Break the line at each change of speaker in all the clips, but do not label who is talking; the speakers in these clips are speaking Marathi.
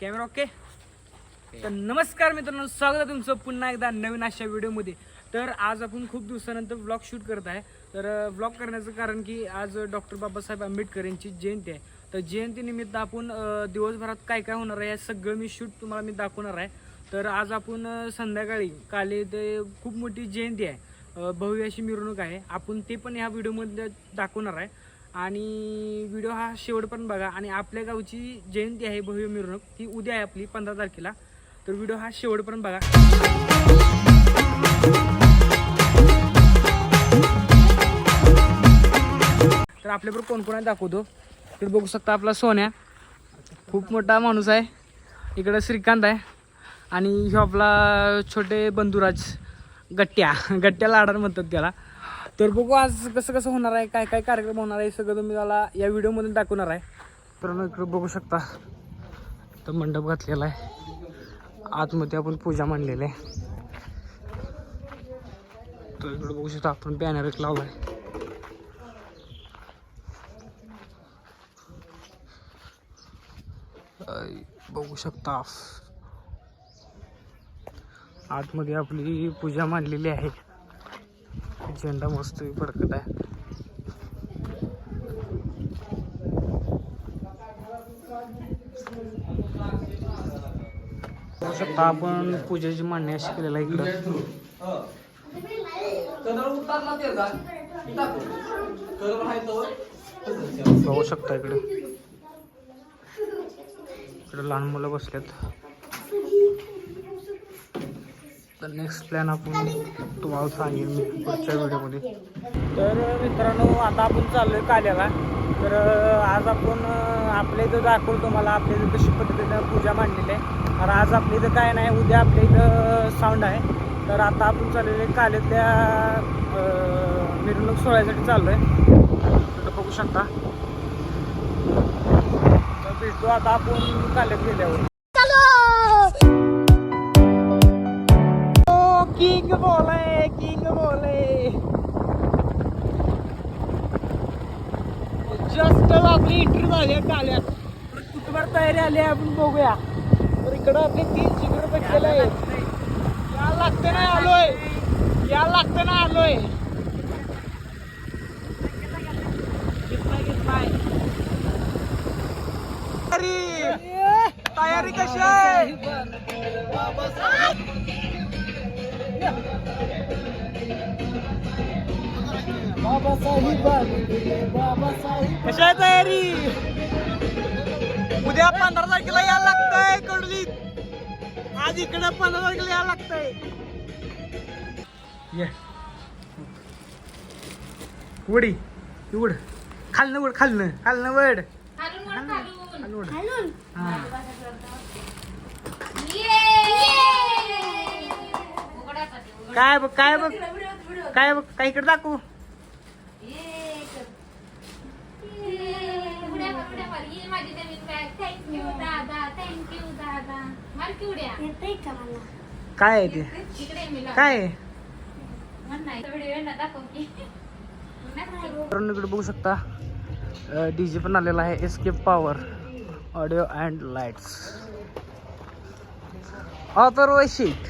Camera okay? तर नमस्कार मित्रांनो स्वागत आहे तुमचं पुन्हा एकदा नवीन अशा व्हिडिओमध्ये. तर आज आपण खूप दिवसानंतर ब्लॉग शूट करत आहे. तर ब्लॉग करण्याचं कारण की आज डॉक्टर बाबासाहेब आंबेडकर यांची जयंती आहे. तर जयंतीनिमित्त आपण दिवसभरात काय काय होणार आहे हे सगळं मी शूट तुम्हाला मी दाखवणार आहे. तर आज आपण संध्याकाळी काले ते खूप मोठी जयंती आहे. भव्य अशी मिरवणूक आहे. आपण ते पण ह्या व्हिडिओमध्ये दाखवणार आहे. आणि व्हिडिओ हा शेवटपर्यंत बघा. आणि आपल्या गावची जयंती आहे भव्य मिरवणूक. ती उद्या आहे आपली पंधरा तारखेला. तर व्हिडिओ हा शेवटपर्यंत बघा. तर आपल्याबरोबर कोण कोण आहे दाखवतो. तर बघू शकता आपला सोन्या. खूप मोठा माणूस आहे. इकडं श्रीकांत आहे. आणि ह्यो आपला छोटे बंधुराज गट्ट्या. गट्ट्या लाडार म्हणतात त्याला. तर बघू आज कसं कसं होणार आहे काय काय कार्यक्रम होणार आहे हे सगळं तुम्ही मला या व्हिडिओमधून दाखवणार आहे. तर मग इकडं बघू शकता तर मंडप घातलेला आहे. आतमध्ये आपण पूजा मांडलेली आहे. तर इकडं बघू शकता आपण बॅनर एक लावला आहे बघू शकता. आतमध्ये आपली पूजा मांडलेली आहे. झेंडा मस्त फडकत आहे. बघू शकता आपण पूजेची मांडणी अशी केलेलं आहे इकडं. बघू शकता इकडे. इकडे लहान मुलं बसलेत. तर नेक्स्ट प्लॅन आपण तुम्हाला सांगेन मी पुढच्या व्हिडिओमध्ये. तर मित्रांनो आता आपण चाललोय काल्याला. तर आज आपण आपल्या इथं दाखवू तुम्हाला आपल्या इथं कशी पद्धतीनं पूजा मांडलेली आहे. तर आज आपल्या इथं काय नाही उद्या आपल्या इथं साऊंड आहे. तर आता आपण चाललेले काल्यातल्या मिरवणूक सोहळ्यासाठी चाललोय. तर बघू शकता. तर भेटतो आता आपण काल्यात गेल्यावर. किंग बोले किंग बोले जस्ट आपली एंट्री झाली आहे काल्यात कुठवर तयारी आली आहे आपण बघूया. तर इकडं आपले तीन शिबिर भेटलेले आहेत. या लागते ना आलोय. या लागते ना आलोय. तयारी कशी आहे? कशा तयारी? उद्या पंधरा तारखेला यायला लागतंय कडलीत आज इकडे पंधरा तारखेला यायला लागतंय. ये. उडी. उड. खालनं उड खालनं. खालनं वड. खालनं. हा. काय बघ काय बघ. काय बघ काय इकडे दाखवू.
येतंय का मला?
काय आहे ते? काय आहे?
व्हिडिओ ना दाखव की.
मित्रांनो इकडे बघू शकता. डीजे पण आलेला आहे Escape Power Audio and Lights author शीट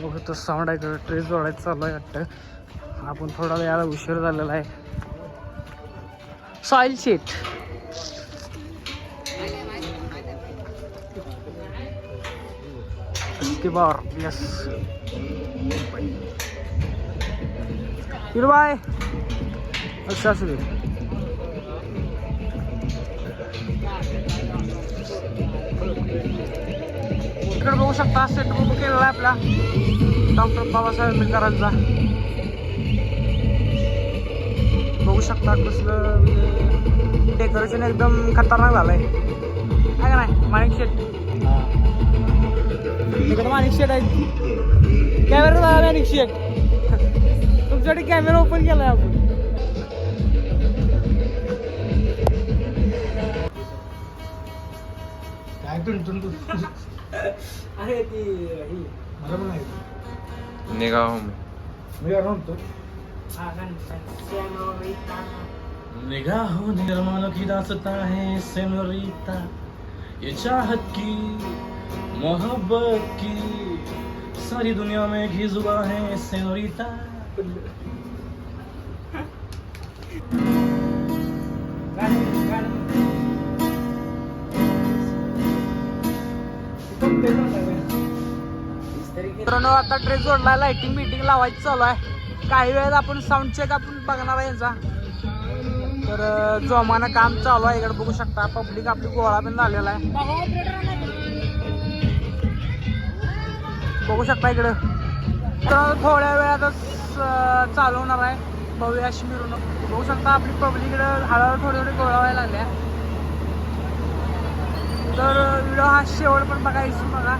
बघू तो साऊंड आहे ट्रेस जोडायचं चालू आहे वाटतं. आपण थोडा वेळा उशीर झालेला आहे. सॉईल शीट एस्केप पॉवर यस बाय अच्छा असू दे इकडे बघू शकता सेट बुक केलेला आहे आपला. डॉक्टर बाबासाहेब आंबेडकरांचा. बघू शकता कसलं म्हणजे डेकोरेशन एकदम खतरनाक झालंय. आहे का नाही? माणिक शेट. इकडे माणिक शेट आहे कॅमेरा झाला माणिक शेट. तुमच्याकडे कॅमेरा ओपन केलाय आपण. काय टुनटुन अरे ती ही. मला पण आहे.
निगाहों में.
मी म्हणतो हा गाणं
निगाहों निर्मल की दासता है सेनोरिता.
ये चाहत की मोहब्बत की। सारी दुनिया में घी जुबा है सेनोरिता
मित्रांनो आता ड्रेस जोडला लाइटिंग बिटिंग लावायची चालू आहे. काही वेळेत आपण साऊंड चेक आपण बघणार आहे यांचा. तर जोमानं काम चालू आहे. इकडे बघू शकता पब्लिक आपली गोळा पण झालेला आहे. बघू शकता इकडं. तर थोड्या वेळातच अं, चालू होणार आहे. भव्य अशी मिरवणूक बघू शकता आपली पब्लिक इकडं हळूहळू थोडी थोडी गोळा व्हायला लागल्या. तर व्हिडिओ हा शेवट पण बघायची बघा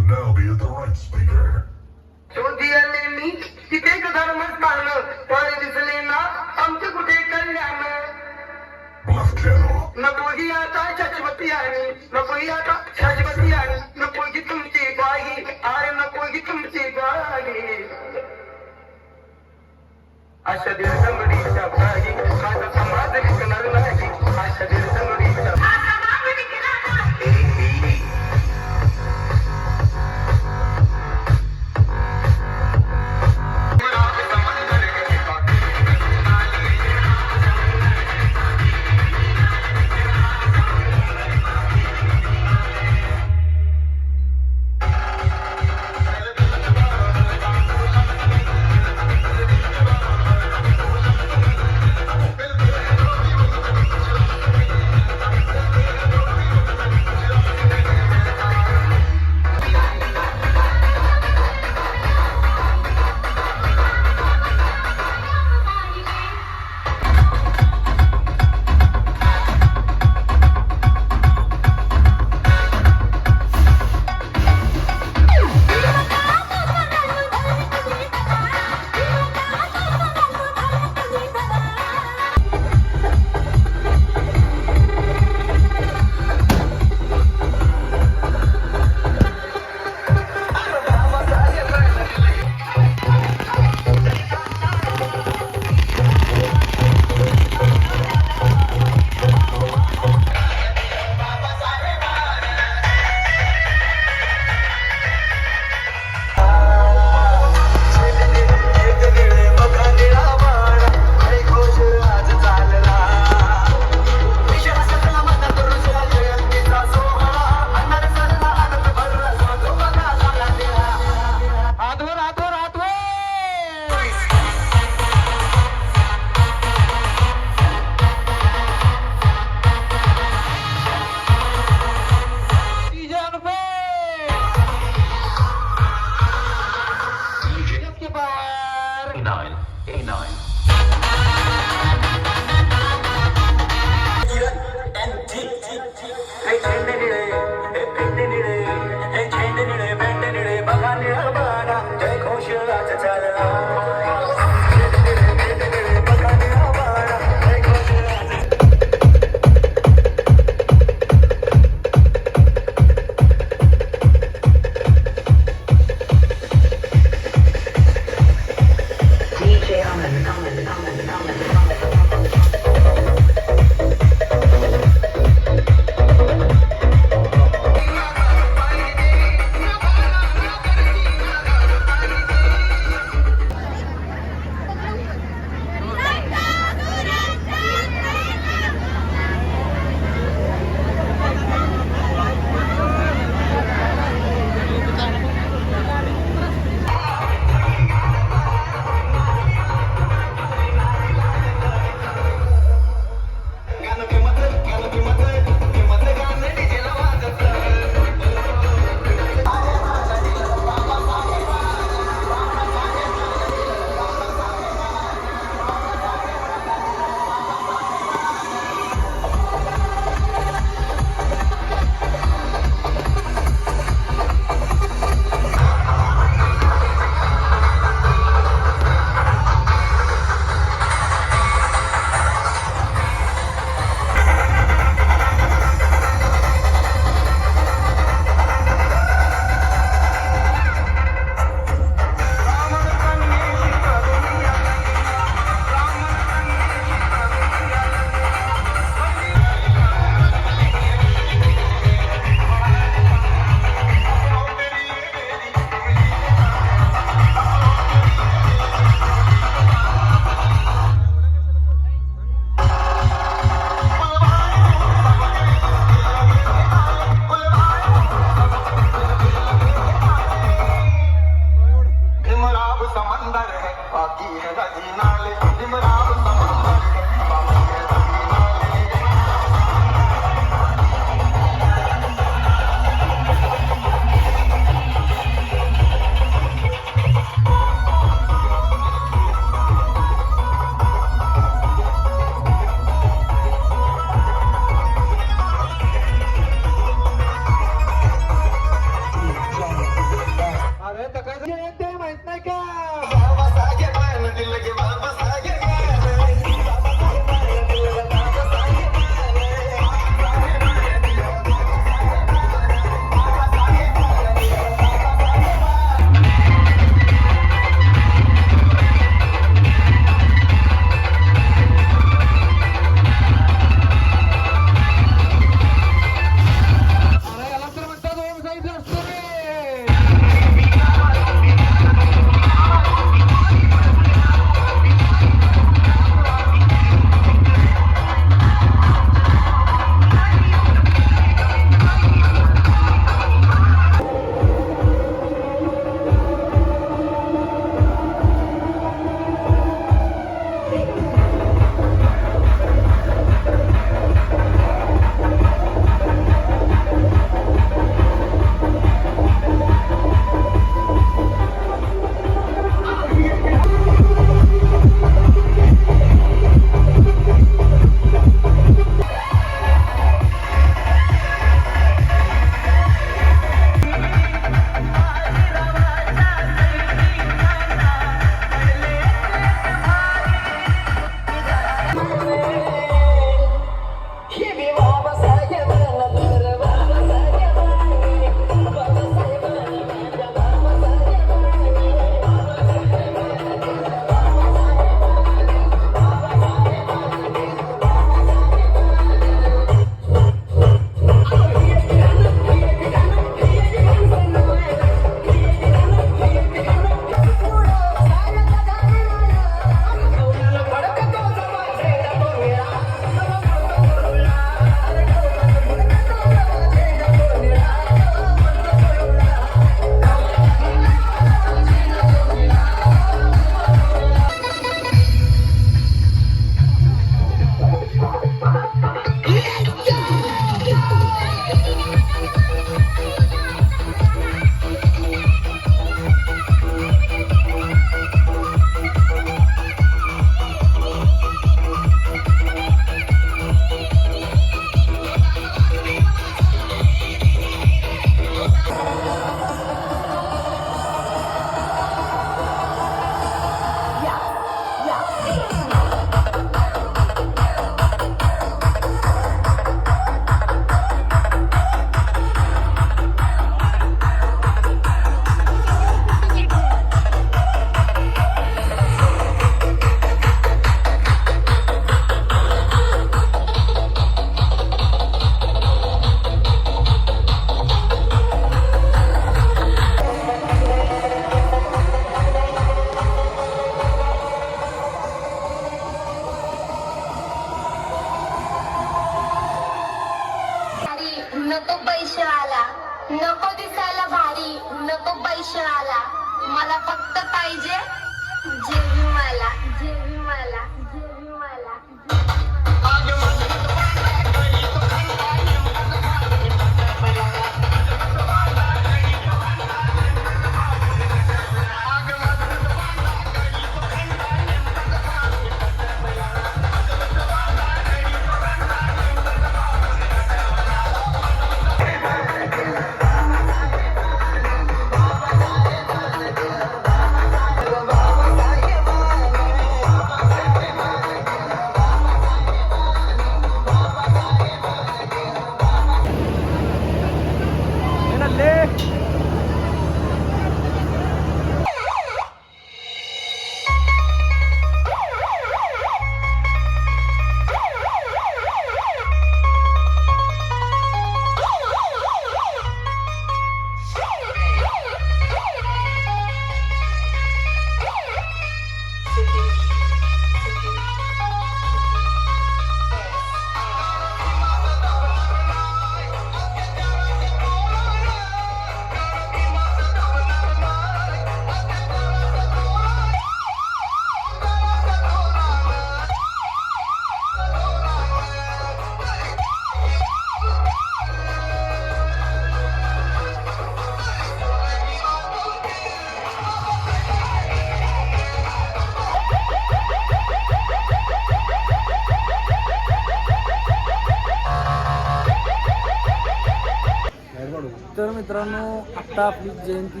मित्रांनो आत्ता आपली जयंती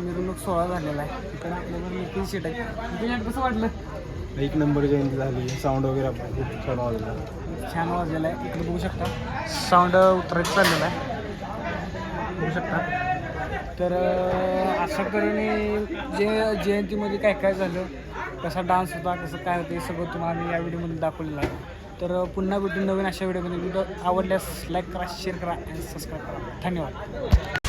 मिरवणूक सोहळा झालेला आहे. तिकडे आपल्यावर नितीन शेट आहे. नितीन शेट कसं वाटलं?
एक नंबर जयंती झाली. साऊंड वगैरे खूप छान वाजला
छान वाजलेला आहे. इकडे बघू शकता. साऊंड उतरायचं चाललेलं आहे. बघू शकता. तर अशा तऱ्हेने जे जयंतीमध्ये काय काय झालं कसा डान्स होता कसं काय होतं हे सगळं तुम्हाला आम्ही या व्हिडिओमध्ये दाखवलेलं आहे. तर पुन्हा भेटून नवीन अशा व्हिडिओमध्ये. व्हिडिओ आवडल्यास लाईक करा शेअर करा आणि सबस्क्राईब करा. धन्यवाद.